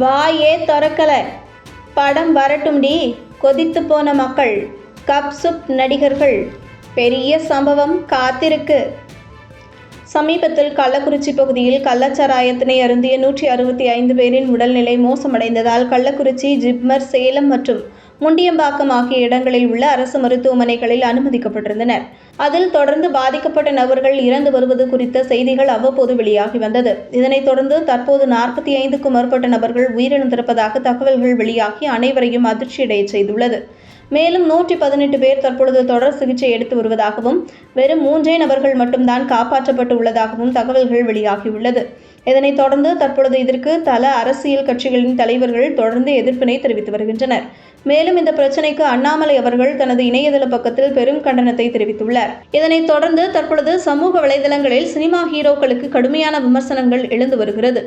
வாயே திறக்கல. படம் வரட்டும்டி கொதித்து போன மக்கள் கப் சுப் நடிகர்கள். பெரிய சம்பவம் காத்திருக்கு. சமீபத்தில் கள்ளக்குறிச்சி பகுதியில் கள்ளச்சாராயத்தினை அருந்திய நூற்றி அறுபத்தி ஐந்து பேரின் உடல்நிலை மோசமடைந்ததால் கள்ளக்குறிச்சி ஜிப்மர் சேலம் மற்றும் முண்டியம்பாக்கம் ஆகிய இடங்களில் உள்ள அரசு மருத்துவமனைகளில் அனுமதிக்கப்பட்டிருந்தனர். அதில் தொடர்ந்து பாதிக்கப்பட்ட நபர்கள் இறந்து வருவது குறித்த செய்திகள் அவ்வப்போது வெளியாகி வந்தது. இதனைத் தொடர்ந்து தற்போது நாற்பத்தி ஐந்துக்கும் மேற்பட்ட நபர்கள் உயிரிழந்திருப்பதாக தகவல்கள் வெளியாகி அனைவரையும் அதிர்ச்சியடைய செய்துள்ளது. மேலும் நூற்றி பதினெட்டு பேர் தற்பொழுது தொடர் சிகிச்சை எடுத்து வருவதாகவும் வெறும் மூன்றே நபர்கள் மட்டும்தான் காப்பாற்றப்பட்டு உள்ளதாகவும் தகவல்கள் வெளியாகியுள்ளது. இதனைத் தொடர்ந்து தற்பொழுது இதற்கு பல அரசியல் கட்சிகளின் தலைவர்கள் தொடர்ந்து எதிர்ப்பினை தெரிவித்து வருகின்றனர். மேலும் இந்த பிரச்சினைக்கு அண்ணாமலை அவர்கள் தனது இணையதள பக்கத்தில் பெரும் கண்டனத்தை தெரிவித்துள்ளார். இதனைத் தொடர்ந்து தற்பொழுது சமூக வலைதளங்களில் சினிமா ஹீரோக்களுக்கு கடுமையான விமர்சனங்கள் எழுந்து வருகிறது.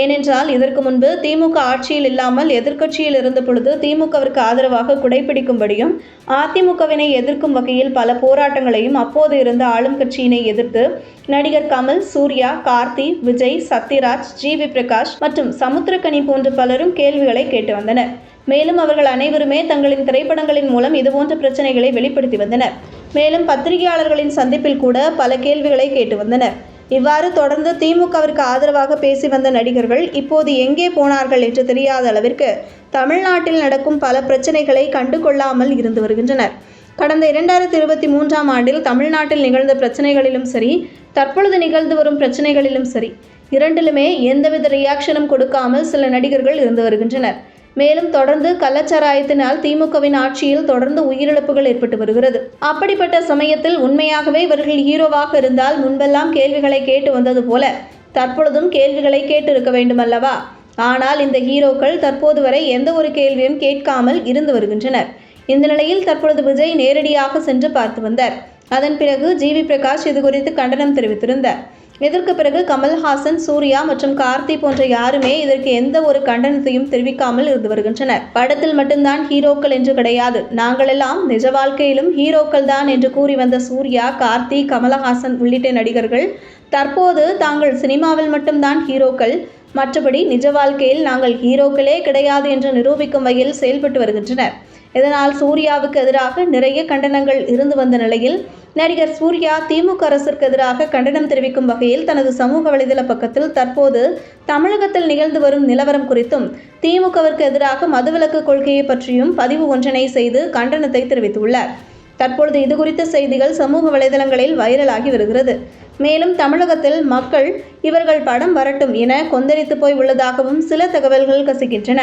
ஏனென்றால் இதற்கு முன்பு திமுக ஆட்சியில் இல்லாமல் எதிர்க்கட்சியில் இருந்த பொழுது திமுகவிற்கு ஆதரவாக குடைபிடிக்கும்படியும் அதிமுகவினை எதிர்க்கும் வகையில் பல போராட்டங்களையும் அப்போது இருந்த ஆளும் கட்சியினை எதிர்த்து நடிகர் கமல் சூர்யா கார்த்தி விஜய் சக்திராஜ் ஜி வி பிரகாஷ் மற்றும் சமுத்திரக்கனி போன்ற பலரும் கேள்விகளை கேட்டு வந்தனர். மேலும் அவர்கள் அனைவருமே தங்களின் திரைப்படங்களின் மூலம் இதுபோன்ற பிரச்சனைகளை வெளிப்படுத்தி வந்தனர். மேலும் பத்திரிகையாளர்களின் சந்திப்பில் கூட பல கேள்விகளை கேட்டு வந்தனர். இவ்வாறு தொடர்ந்து திமுகவிற்கு ஆதரவாக பேசி வந்த நடிகர்கள் இப்போது எங்கே போனார்கள் என்று தெரியாத அளவிற்கு தமிழ்நாட்டில் நடக்கும் பல பிரச்சனைகளை கண்டுகொள்ளாமல் இருந்து வருகின்றனர். கடந்த இரண்டாயிரத்தி இருபத்தி மூன்றாம் ஆண்டில் தமிழ்நாட்டில் நிகழ்ந்த பிரச்சனைகளிலும் சரி தற்பொழுது நிகழ்ந்து வரும் பிரச்சனைகளிலும் சரி இரண்டிலுமே எந்தவித ரியாக்ஷனும் கொடுக்காமல் சில நடிகர்கள் இருந்து வருகின்றனர். மேலும் தொடர்ந்து கள்ளச்சாராயத்தினால் திமுகவின் ஆட்சியில் தொடர்ந்து உயிரிழப்புகள் ஏற்பட்டு வருகிறது. அப்படிப்பட்ட சமயத்தில் உண்மையாகவே இவர்கள் ஹீரோவாக இருந்தால் முன்பெல்லாம் கேள்விகளை கேட்டு வந்தது போல தற்பொழுதும் கேள்விகளை கேட்டு இருக்க வேண்டும் அல்லவா ஆனால் இந்த ஹீரோக்கள் தற்போது வரை எந்த ஒரு கேள்வியும் கேட்காமல் இருந்து வருகின்றனர். இந்த நிலையில் தற்பொழுது விஜய் நேரடியாக சென்று பார்த்து வந்தார். அதன் பிறகு ஜிவி பிரகாஷ் இது குறித்து கண்டனம் தெரிவித்திருந்தார். இதற்கு பிறகு கமல்ஹாசன் சூர்யா மற்றும் கார்த்தி போன்ற யாருமே இதற்கு எந்த ஒரு கண்டனத்தையும் தெரிவிக்காமல் இருந்து வருகின்றனர். படத்தில் மட்டும்தான் ஹீரோக்கள் என்று கிடையாது. நாங்களெல்லாம் நிஜ வாழ்க்கையிலும் ஹீரோக்கள் தான் என்று கூறி வந்த சூர்யா கார்த்தி கமலஹாசன் உள்ளிட்ட நடிகர்கள் தற்போது தாங்கள் சினிமாவில் மட்டும்தான் ஹீரோக்கள். மற்றபடி நிஜ வாழ்க்கையில் நாங்கள் ஹீரோக்களே கிடையாது என்று நிரூபிக்கும் வகையில் செயல்பட்டு வருகின்றனர். இதனால் சூர்யாவுக்கு எதிராக நிறைய கண்டனங்கள் இருந்து வந்த நிலையில் நடிகர் சூர்யா திமுக அரசிற்கு எதிராக கண்டனம் தெரிவிக்கும் வகையில் தனது சமூக வலைதள பக்கத்தில் தற்போது தமிழகத்தில் நிகழ்ந்து வரும் நிலவரம் குறித்தும் திமுகவிற்கு எதிராக மதுவிலக்கு கொள்கையை பற்றியும் பதிவு ஒன்றினை செய்து கண்டனத்தை தெரிவித்துள்ளார். தற்பொழுது இது குறித்த செய்திகள் சமூக வலைதளங்களில் வைரலாகி வருகிறது. மேலும் தமிழகத்தில் மக்கள் இவர்கள் படம் வரட்டும் என கொந்தளித்து போய் உள்ளதாகவும் சில தகவல்கள் கசிக்கின்றன.